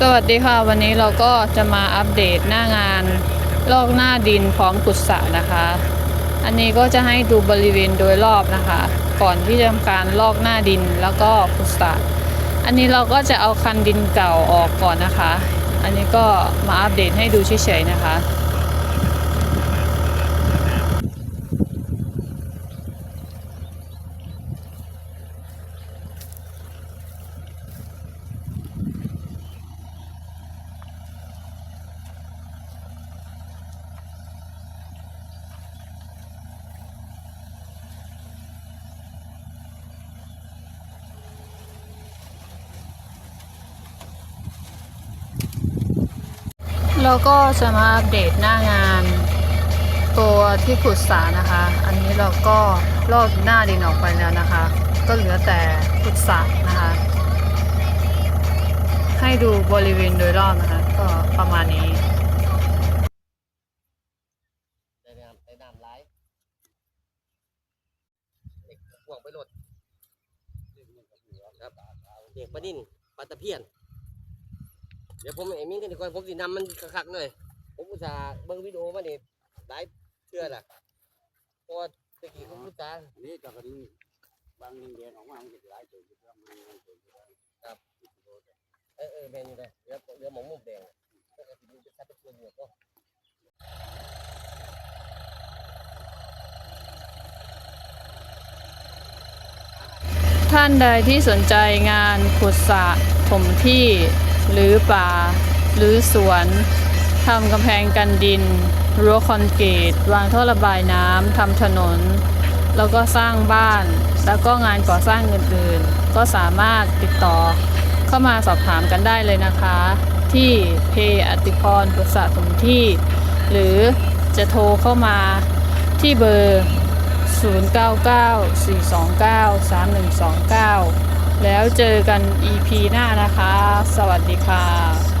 สวัสดีค่ะ วันนี้เราก็จะมาอัปเดตหน้างานลอกหน้าดินพร้อมขุดสระนะคะ อันนี้ก็จะให้ดูบริเวณโดยรอบนะคะ ก่อนที่จะทำการลอกหน้าดินแล้วก็ขุดสระอันนี้เราก็จะเอาคันดินเก่าออกก่อนนะคะ อันนี้ก็มาอัปเดตให้ดูเฉยๆนะคะ แล้วก็จะมาอัปเดตหน้างานตัวที่ขุดสระนะคะ อันนี้เราก็ลอกหน้าดินออกไปแล้วนะคะ ก็เหลือแต่ขุดสระนะคะ ให้ดูบริเวณโดยรอบนะคะ ก็ประมาณนี้ได้น้ำได้น้ำไหลายเด็กห่วงไปรถครับเด็กปลานิ่นปลาตะเพียน เดี๋ยวผมไอ้มิ้งกันดีกว่าผมสินำมันคักๆหน่อยผมอุตส่าห์เบิ่งวิดีโอมานี่หลายเชื่อละเพราะว่าตะกี้ผมอุตส่าห์นี่ก็เป็นบางดินแดนออกมามันจะหลายตัวอยู่แล้วมันมันตัวอยู่แล้วเออเออแม่นอยู่เลยเดี๋ยวเดี๋ยวหมองมุมแดงก็จะสิดูจะซัดตะเพียนอยู่ก็ท่านใดที่สนใจงานขุดสระถมที่ หรือป่า หรือสวนทำกำแพงกันดิน รั้วคอนกรีต วางท่อระบายน้ำทำถนน แล้วก็สร้างบ้าน แล้วก็งานก่อสร้างอื่นๆ ก็สามารถติดต่อเข้ามาสอบถามกันได้เลยนะคะ ที่เพอติพรขุดสระถมที่ หรือจะโทรเข้ามาที่เบอร์ 0994293129 แล้วเจอกัน EP หน้านะคะ สวัสดีค่ะ